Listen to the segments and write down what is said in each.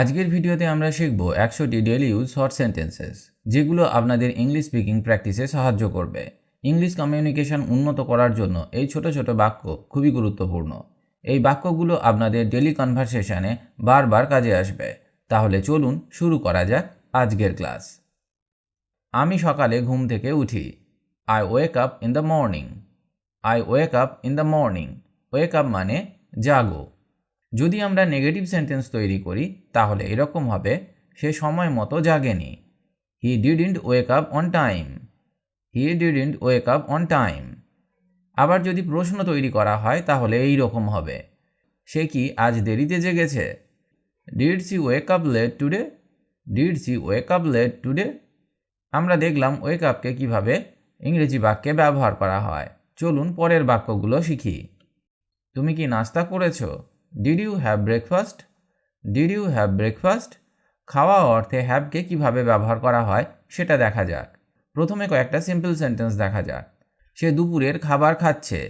আজকের ভিডিওতে আমরা শিখব একশোটি ডেলি ইউজ শর্ট সেন্টেন্সেস যেগুলো আপনাদের ইংলিশ স্পিকিং প্র্যাকটিসে সাহায্য করবে। ইংলিশ কমিউনিকেশন উন্নত করার জন্য এই ছোট ছোট বাক্য খুবই গুরুত্বপূর্ণ। এই বাক্যগুলো আপনাদের ডেলি কনভারসেশনে বারবার কাজে আসবে। তাহলে চলুন শুরু করা যাক আজকের ক্লাস আমি সকালে ঘুম থেকে উঠি। I wake up in the morning I wake up in the morning wake up মানে জাগো। যদি আমরা নেগেটিভ সেন্টেন্স তৈরি করি, তাহলে এরকম হবে, সে সময় মতো জাগেনি। He didn't wake up on time he didn't wake up on time আবার যদি প্রশ্ন তৈরি করা হয়, তাহলে এই রকম হবে, সে কি আজ দেরিতে জেগেছে? Did she wake up late today did she wake up late today আমরা দেখলাম ওয়েক আপকে কীভাবে ইংরেজি বাক্যে ব্যবহার করা হয়। চলুন পরের বাক্যগুলো শিখি। তুমি কি নাস্তা করেছ? Did you have breakfast did you have breakfast খাওয়া অর্থে হ্যাভকে কীভাবে ব্যবহার করা হয় সেটা দেখা যাক। প্রথমে কয়েকটা সিম্পল সেন্টেন্স দেখা যাক। সে দুপুরের খাবার খাচ্ছে।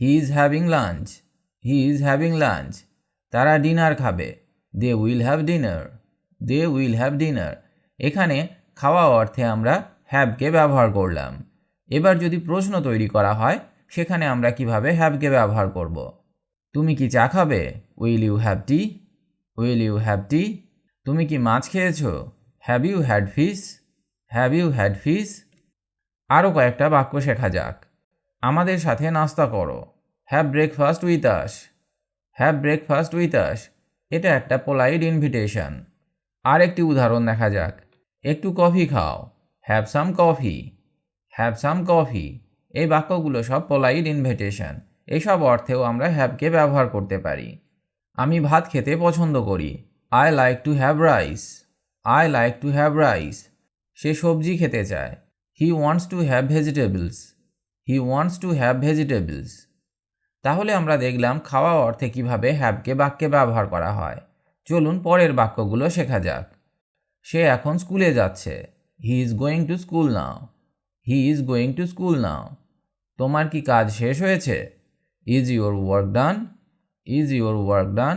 He is having lunch he is having lunch তারা ডিনার খাবে। They will have dinner they will have dinner এখানে খাওয়া অর্থে আমরা হ্যাভকে ব্যবহার করলাম। এবার যদি প্রশ্ন তৈরি করা হয়, সেখানে আমরা কীভাবে হ্যাভকে ব্যবহার করব? তুমি কি চা খাবে? Will you have tea will you have tea তুমি কি মাছ খেয়েছো? Have you had fish have you had fish আরও কয়েকটা বাক্য শেখা যাক। আমাদের সাথে নাস্তা করো। Have breakfast with us have breakfast with us এটা একটা পোলাইট ইনভিটেশন আর একটি উদাহরণ দেখা যাক। একটু কফি খাও। Have some coffee have some coffee এই বাক্যগুলো সব পোলাইট ইনভিটেশন এসব অর্থেও আমরা হ্যাভকে ব্যবহার করতে পারি। আমি ভাত খেতে পছন্দ করি। I like to have rice I like to have rice সে সবজি খেতে চায়। He wants to have vegetables he wants to have vegetables তাহলে আমরা দেখলাম খাওয়া অর্থে কীভাবে হ্যাভকে বাক্যে ব্যবহার করা হয়। চলুন পরের বাক্যগুলো শেখা যাক। সে এখন স্কুলে যাচ্ছে। He is going to school now he is going to school now তোমার কি কাজ শেষ হয়েছে? Is your work done is your work done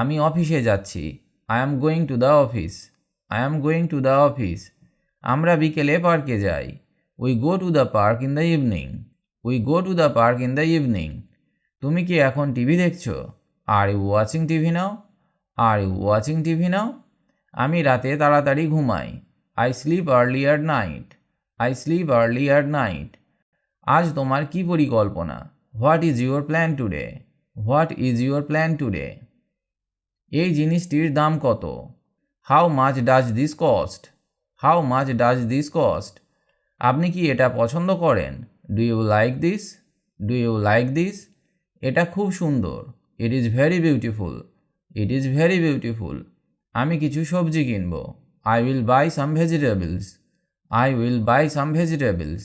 আমি অফিসে যাচ্ছি। I am going to the office I am going to the office আমরা বিকেলে পার্কে যাই। We go to the park in the evening we go to the park in the evening তুমি কি এখন টিভি দেখছ? Are you watching TV now are you watching TV now আমি রাতে তাড়াতাড়ি ঘুমাই। I sleep early at night I sleep early at night আজ তোমার কি পরিকল্পনা? What is your plan today what is your plan today এই জিনিসটির দাম কত? How much does this cost how much does this cost আপনি কি এটা পছন্দ করেন? Do you like this do you like this এটা খুব সুন্দর। It is very beautiful it is very beautiful আমি কিছু সবজি কিনব। I will buy some vegetables I will buy some vegetables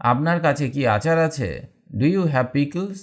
আপনার কাছে কি আচার আছে? Do you have pickles